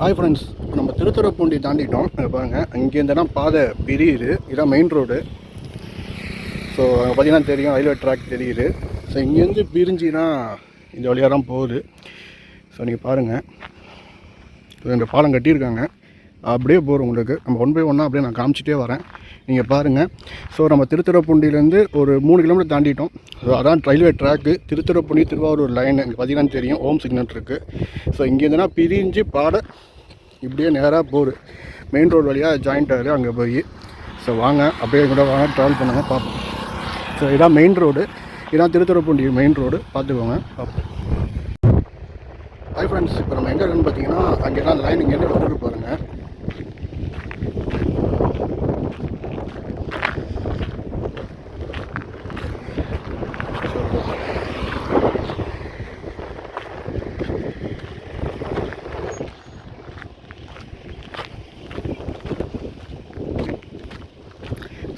Hi friends நம்ம திருத்துறைப்பூண்டி தாண்டிட்டோம். பாருங்கள் அங்கேருந்து தான் பாதை பிரியுது. இதான் மெயின் ரோடு ஸோ அங்கே பார்த்தீங்கன்னா தெரியும். ரயில்வே ட்ராக் தெரியுது. ஸோ இங்கேருந்து பிரிஞ்சுனா இந்த வழியாக தான் போகுது. ஸோ நீங்கள் பாருங்கள் ரெண்டு இந்த பாலம் கட்டியிருக்காங்க. அப்படியே போகிறோம் உங்களுக்கு. நம்ம ஒன் பை ஒன்னாக அப்படியே நான் காமிச்சிட்டே வரேன். நீங்கள் பாருங்கள் ஸோ நம்ம திருத்துறைப்பூண்டிலேருந்து ஒரு மூணு கிலோமீட்டர் தாண்டிட்டோம். ஸோ அதான் railway track Thiruthuraipoondi Thiruvarur line இங்கே பார்த்தீங்கன்னா தெரியும். ஓம் சிக்னல் இருக்குது ஸோ இங்கேருந்துனா பிரிஞ்சு பாட இப்படியே நேராக போகுது மெயின் ரோடு வழியாக ஜாயிண்ட் ஆகுது அங்கே போய். ஸோ வாங்க. அப்படியே கூட வாங்க. ட்ராவல் பண்ணுங்கள் பார்ப்போம் ஸோ இதான் மெயின் ரோடு இதான் திருத்துறைப்பூண்டி மெயின் ரோடு பார்த்துக்கோங்க பார்ப்போம் ஹை ஃப்ரெண்ட்ஸ் இப்போ நம்ம எங்கே இருக்குன்னு பார்த்தீங்கன்னா அங்கே தான் லைன் இங்கேருந்து வந்துட்டு பாருங்கள்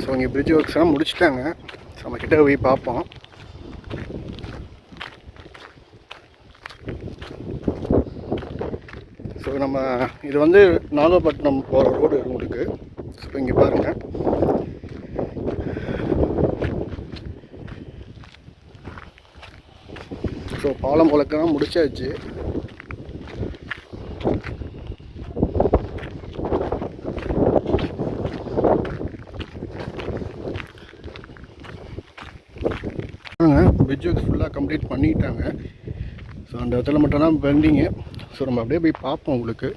ஸோ இங்கே பிரிட்ஜ் ஒர்க்ஸ்லாம் முடிச்சிட்டாங்க. ஸோ நம்ம கிட்டே போய் பார்ப்போம். ஸோ நம்ம இது வந்து நாகப்பட்டினம் போகிற ரோடு உங்களுக்கு ஸோ இங்கே பாருங்கள் ஸோ பாலம் உலக்கெல்லாம் முடிச்சாச்சு. பிரிட்ஜ் ஒர்க் ஃபுல்லாக கம்ப்ளீட் பண்ணிட்டாங்க. ஸோ அந்த இடத்துல மட்டும் தான் பெண்டிங்கு ஸோ நம்ம அப்படியே போய் பார்ப்போம் உங்களுக்கு.